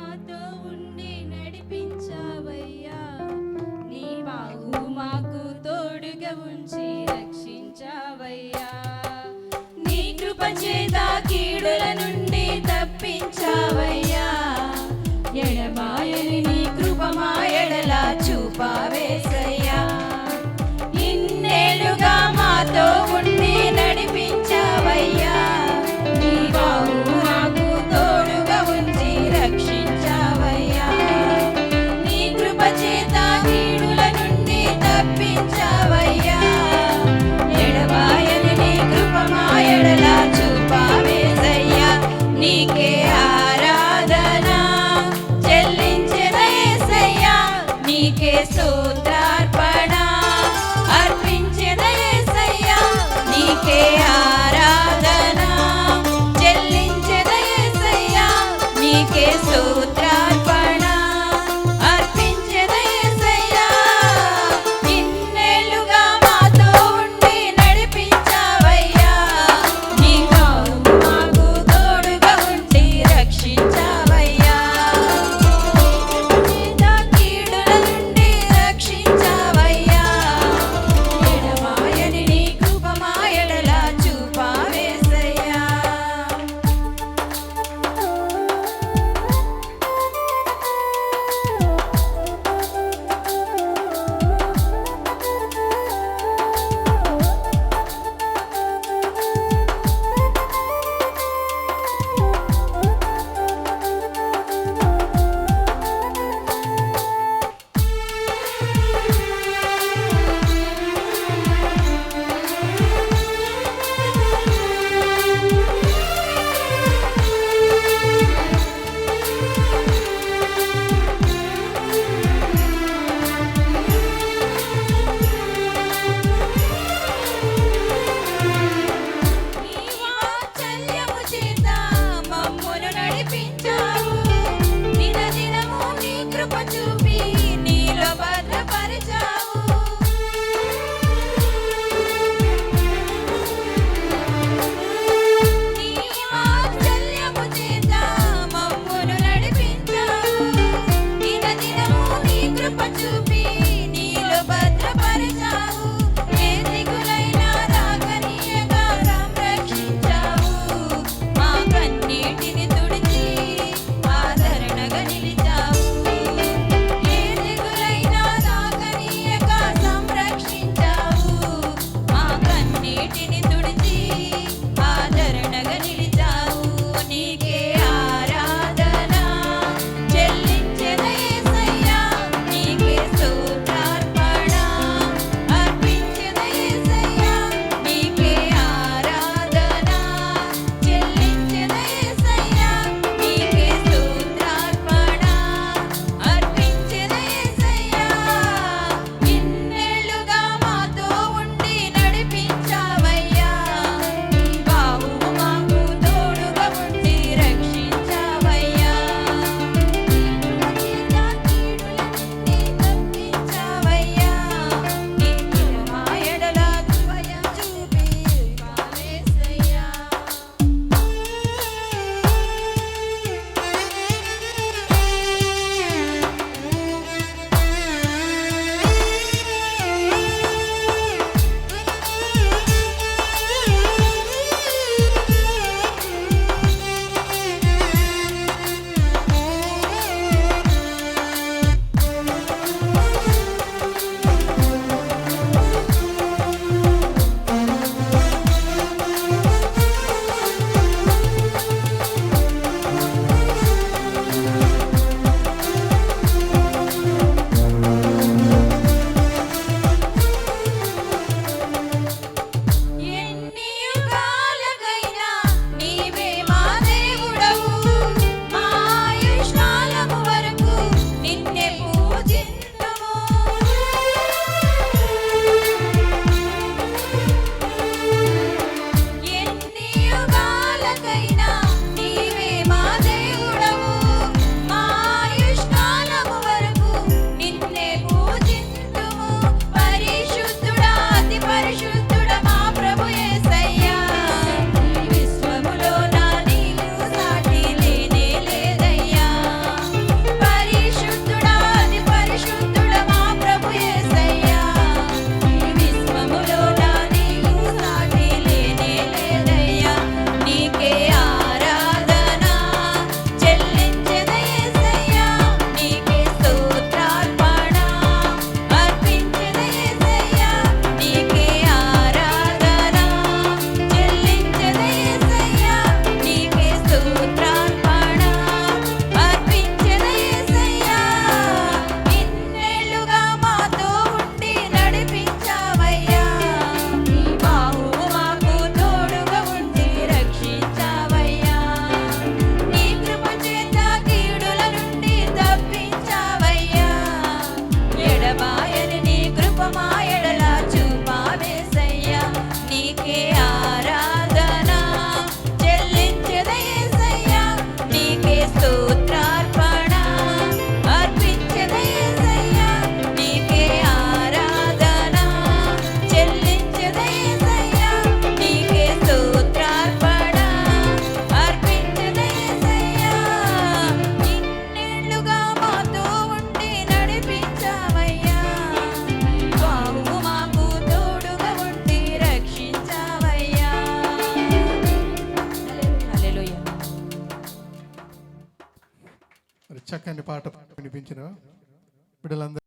మాతో ఉండి నడిపించావయ్యా. నీ వాగు మాకు తోడుగా ఉంచి రక్షించావయ్యా. నీ కృప చేత కీడుల నుండి తప్పించావయ్యా. ఎడమాయని నీ కృప మాయడలా చూపావేసయ్యా. ఇన్నేళ్ళుగా మాతో que es otra చక్కని పాట వినిపించిన బిడ్డలందరూ